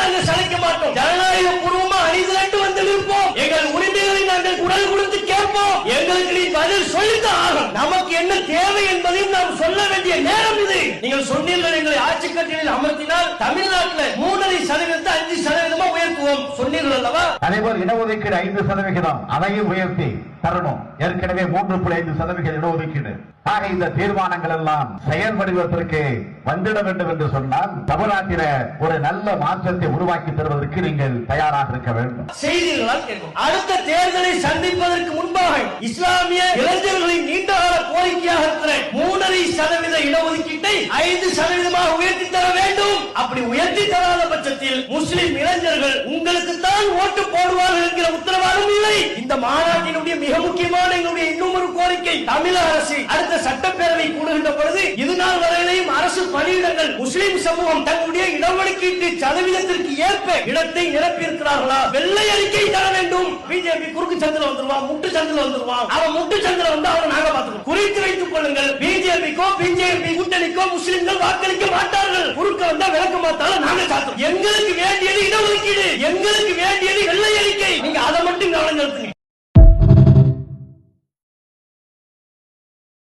நாங்கள் சளைக்க மாட்டோம். ஜனநாயக பூர்வமா அணிதிரண்டு வந்து நிற்போம். எங்கள் உரிமைகளை நாங்கள் குரல் கொடுத்து கேட்போம். எங்களுக்கு நீ பதில் சொல்லித்தான் ஆகும் நமக்கு என்ன தேவை என்பதையும் நாம் சொல்ல வேண்டிய நேரம் இது. நீங்கள் சொன்னீர்கள் எங்களை ஆட்சி கட்டிலில் அமர்த்தினால் தமிழ்நாட்டில் மூணரை சதவீதத்தை அதேபோல் இடஒதுக்கீடு ஐந்து சதவிகிதம் அதையும் உயர்த்தி தரணும். ஏற்கனவே மூன்று புள்ளி ஐந்து சதவிகித இடஒதுக்கீடு. ஆக இந்த தீர்மானங்கள் எல்லாம் செயல் வடிவத்திற்கு வந்துட வேண்டும் என்று சொன்னால் தமிழ்நாட்டில ஒரு நல்ல மாற்றத்தை உருவாக்கி தருவதற்கு நீங்கள் தயாராக இருக்க வேண்டும். செய்திகளால் அடுத்த தேர்தலை சந்திப்பதற்கு முன்பாக இஸ்லாமிய இளைஞர் சதவீத இடஒதுக்கீட்டை ஐந்து சதவீதமாக உயர்த்தி தர வேண்டும். அப்படி உயர்த்தி தராத பட்சத்தில் முஸ்லிம் இளைஞர்கள் உங்களுக்கு தான் ஓட்டு போடுவார்கள் என்கிற உத்தரவாதம் இல்லை. இந்த மாநாட்டினுடைய மிக முக்கியமான எங்களுடைய இன்னொரு கோரிக்கை தமிழக அரசு அடுத்த சட்டப்பேரவை கூடுகின்ற பொழுது இது நாள் வரையிலையும் அரசு பணியிடங்கள் முஸ்லிம் சமூகம் தங்களுடைய இடஒதுக்கீட்டு சதவீதத்திற்கு ஏற்ப இடத்தை நிரப்பியிருக்கிறார்களா? வெள்ளை அறிக்கை தர வேண்டும். பிஜேபி குறுக்கு சந்தில வந்துருவான் முட்டு சந்தில வந்துருவான் அவன் முட்டு சந்தில வந்து அவனை நாங்க பார்த்துக்கணும். குறித்து வைத்துக் கொள்ளுங்கள். கூட்டணிக்கோ பிஜேபி கூட்டணிக்கோ முஸ்லிம்கள் வாக்களிக்க மாட்டார்கள். குறுக்க வந்தா விளக்க மாத்தாலும் நாங்க சாத்தோம் எங்களுக்கு வேண்டியது இடஒதுக்கீடு. எங்களுக்கு வேண்டியது வெள்ளை அறிக்கை நீங்க அதை மட்டும் கவனம் செலுத்துங்க.